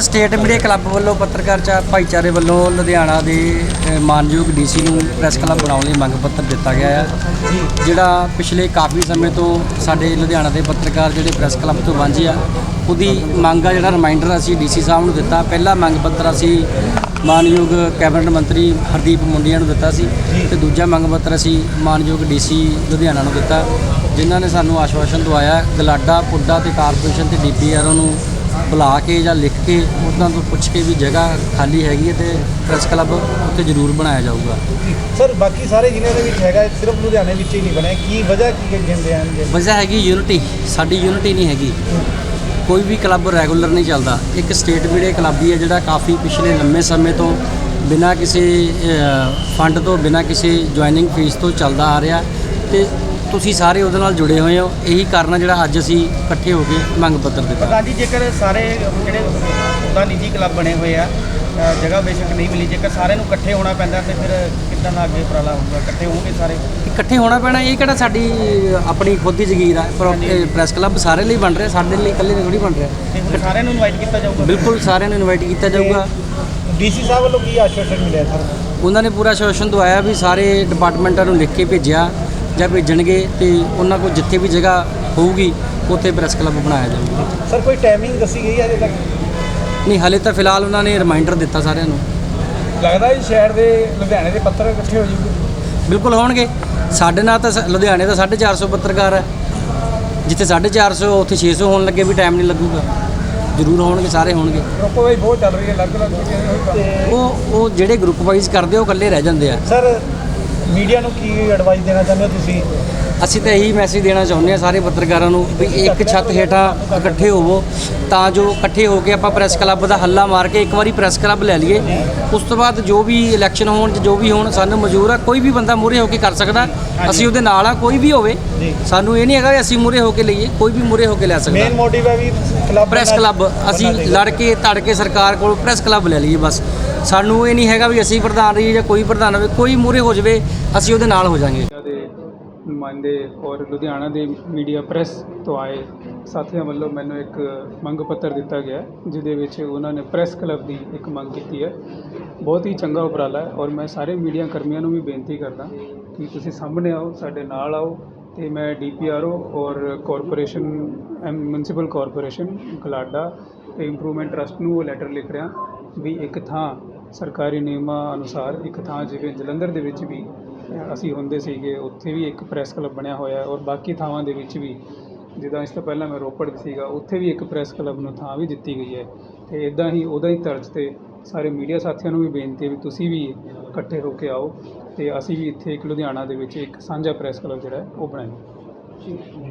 State media club ਵੱਲੋਂ ਪੱਤਰਕਾਰ ਚਾ ਭਾਈਚਾਰੇ ਵੱਲੋਂ ਲੁਧਿਆਣਾ ਦੇ ਅ, ਮਾਨਯੋਗ ਡੀਸੀ ਨੂੰ ਪ੍ਰੈਸ ਕਲੱਬ ਬਣਾਉਣ ਲਈ ਮੰਗ ਪੱਤਰ ਦਿੱਤਾ ਗਿਆ ਹੈ ਜਿਹੜਾ ਪਿਛਲੇ ਕਾਫੀ ਸਮੇਂ ਤੋਂ ਸਾਡੇ ਲੁਧਿਆਣਾ ਦੇ ਪੱਤਰਕਾਰ ਜਿਹੜੇ ਪ੍ਰੈਸ ਕਲੱਬ ਤੋਂ ਵਾਂਝੇ ਆ ਉਹਦੀ ਮੰਗ ਆ ਜਿਹੜਾ ਰਿਮਾਈਂਡਰ ਅਸੀਂ ਡੀਸੀ ਸਾਹਿਬ ਨੂੰ ਦਿੱਤਾ। ਪਹਿਲਾ ਮੰਗ ਪੱਤਰ ਅਸੀਂ ਮਾਨਯੋਗ ਕੈਬਨਿਟ ਮੰਤਰੀ ਹਰਦੀਪ ਮੁੰਡੀਆਂ ਨੂੰ ਦਿੱਤਾ ਸੀ ਤੇ ਦੂਜਾ ਮੰਗ ਪੱਤਰ ਅਸੀਂ ਮਾਨਯੋਗ ਡੀਸੀ ਲੁਧਿਆਣਾ ਨੂੰ ਦਿੱਤਾ ਜਿਨ੍ਹਾਂ ਨੇ ਸਾਨੂੰ ਆਸ਼ਵਾਸਨ ਦਵਾਇਆ ਗਲਾਡਾ ਪੁੱਡਾ ਤੇ ਕਾਰਪੋਰੇਸ਼ਨ ਤੇ ਡੀਪੀਆਰ ਨੂੰ ਬੁਲਾ ਕੇ ਜਾਂ ਲਿਖ ਕੇ ਉਹਨਾਂ ਤੋਂ ਪੁੱਛ ਕੇ ਵੀ ਜਗ੍ਹਾ ਖਾਲੀ ਹੈਗੀ ਹੈ ਤੇ ਪ੍ਰੈਸ ਕਲੱਬ ਉੱਥੇ ਜ਼ਰੂਰ ਬਣਾਇਆ ਜਾਊਗਾ। ਸਰ ਬਾਕੀ ਸਾਰੇ ਜ਼ਿਲ੍ਹਿਆਂ ਦੇ ਵਿੱਚ ਹੈਗਾ ਸਿਰਫ ਲੁਧਿਆਣੇ ਵਿੱਚ ਹੀ ਨਹੀਂ ਬਣਿਆ। ਕੀ ਵਜ੍ਹਾ ਕੀ ਕਹਿੰਦੇ ਹਨ ਵਜ੍ਹਾ ਹੈਗੀ ਯੂਨਿਟੀ ਸਾਡੀ ਯੂਨਿਟੀ ਨਹੀਂ ਹੈਗੀ। ਕੋਈ ਵੀ ਕਲੱਬ ਰੈਗੂਲਰ ਨਹੀਂ ਚੱਲਦਾ। ਇੱਕ ਸਟੇਟ ਮੀਡੀਆ ਕਲੱਬ ਹੀ ਹੈ ਜਿਹੜਾ ਕਾਫੀ ਪਿਛਲੇ ਲੰਮੇ ਸਮੇਂ ਤੋਂ ਬਿਨਾਂ ਕਿਸੇ ਫੰਡ ਤੋਂ ਬਿਨਾਂ ਕਿਸੇ ਜੁਆਇਨਿੰਗ ਫੀਸ ਤੋਂ ਚੱਲਦਾ ਆ ਰਿਹਾ ਤੇ ਤੁਸੀਂ ਸਾਰੇ ਉਹਦੇ ਨਾਲ ਜੁੜੇ ਹੋਏ ਹੋ। ਇਹੀ ਕਾਰਨ ਹੈ ਜਿਹੜਾ ਅੱਜ ਅਸੀਂ ਇਕੱਠੇ ਹੋ ਕੇ ਮੰਗ ਪੱਤਰ ਦਿੱਤਾ। ਪ੍ਰਧਾਨ ਜੀ ਜੇਕਰ ਸਾਰੇ ਜਿਹੜੇ ਉਹਦਾ ਨਿੱਜੀ ਕਲੱਬ ਬਣੇ ਹੋਏ ਆ ਅ, ਜਗ੍ਹਾ ਬੇਸ਼ੱਕ ਨਹੀਂ ਮਿਲੀ ਜੇਕਰ ਸਾਰਿਆਂ ਨੂੰ ਇਕੱਠੇ ਹੋਣਾ ਪੈਂਦਾ ਤੇ ਫਿਰ ਕਿੱਦਾਂ ਦਾ ਅੱਗੇ ਉਪਰਾਲਾ ਹੋਊਗਾ? ਇਕੱਠੇ ਹੋਣਗੇ ਸਾਰੇ? ਇਕੱਠੇ ਹੋਣਾ ਪੈਣਾ ਇਹ ਕਿਹੜਾ ਸਾਡੀ ਆਪਣੀ ਖੁਦ ਦੀ ਜ਼ਗੀਰ ਹੈ ਪਰ ਪ੍ਰੈਸ ਕਲੱਬ ਸਾਰੇ ਲਈ ਬਣ ਰਿਹਾ ਸਾਡੇ ਲਈ ਇਕੱਲੇ ਥੋੜੀ ਬਣ ਰਿਹਾ। ਤੇ ਹੁਣ ਸਾਰਿਆਂ ਨੂੰ ਇਨਵਾਈਟ ਕੀਤਾ ਜਾਊਗਾ? ਬਿਲਕੁਲ ਸਾਰਿਆਂ ਨੂੰ ਇਨਵਾਈਟ ਕੀਤਾ ਜਾਊਗਾ। ਡੀਸੀ ਸਾਹਿਬ ਵੱਲੋਂ ਕੀ ਆਸ਼ਵਾਸਨ ਮਿਲਿਆ ਸਰ? ਉਹਨਾਂ ਨੇ ਪੂਰਾ ਆਸ਼ਵਾਸਨ ਦਵਾਇਆ ਵੀ ਸਾਰੇ ਡਿਪਾਰਟਮੈਂਟਾਂ ਨੂੰ ਲਿਖ ਕੇ ਭੇਜਿਆ। ਜਾਂ ਭੇਜਣਗੇ ਤੇ ਉਹਨਾਂ ਕੋਲ ਜਿੱਥੇ ਵੀ ਜਗ੍ਹਾ ਹੋਊਗੀ ਉੱਥੇ ਪ੍ਰੈਸ ਕਲੱਬ ਬਣਾਇਆ ਜਾਊਗਾ। ਸਰ ਕੋਈ ਟਾਈਮਿੰਗ ਦੱਸੀ ਗਈ ਹੈ ਅਜੇ ਤੱਕ? ਨਹੀਂ ਹਲੇ ਤਾਂ ਫਿਲਹਾਲ ਉਹਨਾਂ ਨੇ ਰਿਮਾਈਂਡਰ ਦਿੱਤਾ ਸਾਰਿਆਂ ਨੂੰ। ਲੱਗਦਾ ਹੈ ਸ਼ਹਿਰ ਦੇ ਲੁਧਿਆਣੇ ਦੇ ਪੱਤਰ ਇਕੱਠੇ ਹੋ ਜੂਗੇ ਬਿਲਕੁਲ ਹੋਣਗੇ। ਸਾਡੇ ਨਾਲ ਤਾਂ ਸ- ਲੁਧਿਆਣੇ ਦਾ 450 ਪੱਤਰਕਾਰ ਹੈ। ਜਿੱਥੇ 450 ਉੱਥੇ 600 ਹੋਣ ਲੱਗੇ ਵੀ ਟਾਈਮ ਨਹੀਂ ਲੱਗੂਗਾ। ਜ਼ਰੂਰ ਹੋਣਗੇ ਸਾਰੇ ਹੋਣਗੇ। ਰੋਕੋ ਬਹੁਤ ਚੱਲ ਰਹੀ ਹੈ ਅਲੱਗ-ਅਲੱਗ ਉਹ ਉਹ ਜਿਹੜੇ ਗਰੁੱਪ ਵਾਈਜ਼ ਕਰਦੇ ਆ, ਉਹ ਇਕੱਲੇ ਰਹਿ ਜਾਂਦੇ ਆ। ਸਰ ਮੀਡੀਆ ਨੂੰ ਕੀ ਐਡਵਾਈਸ ਦੇਣਾ ਚਾਹੁੰਦੇ ਹੋ ਤੁਸੀਂ? ਅਸੀਂ ਤਾਂ ਇਹੀ ਮੈਸੇਜ ਦੇਣਾ ਚਾਹੁੰਦੇ ਹਾਂ ਸਾਰੇ ਪੱਤਰਕਾਰਾਂ ਨੂੰ ਵੀ ਇੱਕ ਛੱਤ ਹੇਠਾਂ ਇਕੱਠੇ ਹੋਵੋ ਤਾਂ ਜੋ ਇਕੱਠੇ ਹੋ ਕੇ ਆਪਾਂ ਪ੍ਰੈਸ ਕਲੱਬ ਦਾ ਹੱਲਾ ਮਾਰ ਕੇ ਇੱਕ ਵਾਰੀ ਪ੍ਰੈਸ ਕਲੱਬ ਲੈ ਲਈਏ। ਉਸ ਤੋਂ ਬਾਅਦ ਜੋ ਵੀ ਇਲੈਕਸ਼ਨ ਹੋਣ ਜਾਂ ਵੀ ਹੋਣ ਸਾਨੂੰ ਮਨਜ਼ੂਰ ਆ ਕੋਈ ਵੀ ਬੰਦਾ ਮੂਰੇ ਹੋ ਕੇ ਕਰ ਸਕਦਾ। ਅਸੀਂ ਉਹਦੇ ਨਾਲ ਆ ਕੋਈ ਵੀ ਹੋਵੇ। ਸਾਨੂੰ ਇਹ ਨਹੀਂ ਹੈਗਾ ਅਸੀਂ ਮੂਰੇ ਹੋ ਕੇ ਲਈਏ ਕੋਈ ਵੀ ਮੂਰੇ ਹੋ ਕੇ ਲੈ ਮੇਨ ਸਕਦਾ ਮੋਟਿਵ ਹੈ ਵੀ ਕਲੱਬ ਪ੍ਰੈਸ ਕਲੱਬ ਅਸੀਂ ਲੜ ਕੇ ਤੜ ਕੇ ਸਰਕਾਰ ਕੋਲ ਪ੍ਰੈਸ ਕਲੱਬ ਲੈ ਲਈਏ ਬਸ। ਸਾਨੂੰ ਇਹ ਨਹੀਂ ਹੈਗਾ ਵੀ ਅਸੀਂ ਪ੍ਰਧਾਨ ਰਹੀਏ ਜਾਂ ਕੋਈ ਪ੍ਰਧਾਨ ਹੋਵੇ, ਕੋਈ ਮੂਰੇ ਹੋ ਜਾਵੇ, ਅਸੀਂ ਉਹਦੇ ਨਾਲ ਹੋ ਜਾਾਂਗੇ। ਦੇ ਨੁਮਾਇੰਦੇ ਔਰ ਲੁਧਿਆਣਾ ਦੇ ਮੀਡੀਆ ਪ੍ਰੈਸ ਤੋਂ ਆਏ ਸਾਥੀਆਂ ਵੱਲੋਂ ਮੈਨੂੰ ਇੱਕ ਮੰਗ ਪੱਤਰ ਦਿੱਤਾ ਗਿਆ ਜਿਹਦੇ ਵਿੱਚ ਉਹਨਾਂ ਨੇ ਪ੍ਰੈਸ ਕਲੱਬ ਦੀ ਇੱਕ ਮੰਗ ਕੀਤੀ ਹੈ। ਬਹੁਤ ਹੀ ਚੰਗਾ ਉਪਰਾਲਾ ਹੈ ਔਰ ਮੈਂ ਸਾਰੇ ਮੀਡੀਆ ਕਰਮੀਆਂ ਨੂੰ ਵੀ ਬੇਨਤੀ ਕਰਦਾ ਕਿ ਤੁਸੀਂ ਸਾਹਮਣੇ ਆਓ, ਸਾਡੇ ਨਾਲ ਆਓ ਤੇ ਮੈਂ ਡੀਪੀਆਰਓ ਔਰ ਕਾਰਪੋਰੇਸ਼ਨ ਮਿਊਨਿਸਪਲ ਕਾਰਪੋਰੇਸ਼ਨ ਕਲਾਡਾ ਤੇ ਇੰਪਰੂਵਮੈਂਟ ਟਰਸਟ ਨੂੰ ਉਹ ਲੈਟਰ ਲਿਖ ਰਿਹਾ ਵੀ ਇੱਕ ਥਾਂ ਸਰਕਾਰੀ ਨਿਯਮਾਂ ਅਨੁਸਾਰ ਇੱਕ ਥਾਂ ਜਿਵੇਂ ਜਲੰਧਰ ਦੇ ਵਿੱਚ ਵੀ ਅਸੀਂ ਹੁੰਦੇ ਸੀਗੇ, ਉੱਥੇ ਵੀ ਇੱਕ ਪ੍ਰੈਸ ਕਲੱਬ ਬਣਿਆ ਹੋਇਆ ਔਰ ਬਾਕੀ ਥਾਵਾਂ ਦੇ ਵਿੱਚ ਵੀ, ਜਿੱਦਾਂ ਇਸ ਤੋਂ ਪਹਿਲਾਂ ਮੈਂ ਰੋਪੜ ਸੀਗਾ, ਉੱਥੇ ਵੀ ਇੱਕ ਪ੍ਰੈਸ ਕਲੱਬ ਨੂੰ ਥਾਂ ਵੀ ਦਿੱਤੀ ਗਈ ਹੈ। ਤੇ ਇਦਾਂ ਹੀ ਉਹਦਾ ਹੀ ਤਰਜ਼ ਤੇ ਸਾਰੇ ਮੀਡੀਆ ਸਾਥੀਆਂ ਨੂੰ ਵੀ ਬੇਨਤੀ ਹੈ ਵੀ ਤੁਸੀਂ ਵੀ ਇਕੱਠੇ ਹੋ ਕੇ ਆਓ ਤੇ ਅਸੀਂ ਵੀ ਇੱਥੇ ਇੱਕ ਲੁਧਿਆਣਾ ਦੇ ਵਿੱਚ ਇੱਕ ਸਾਂਝਾ ਪ੍ਰੈਸ ਕਲੱਬ ਜਿਹੜਾ ਉਹ ਬਣਾਈਏ।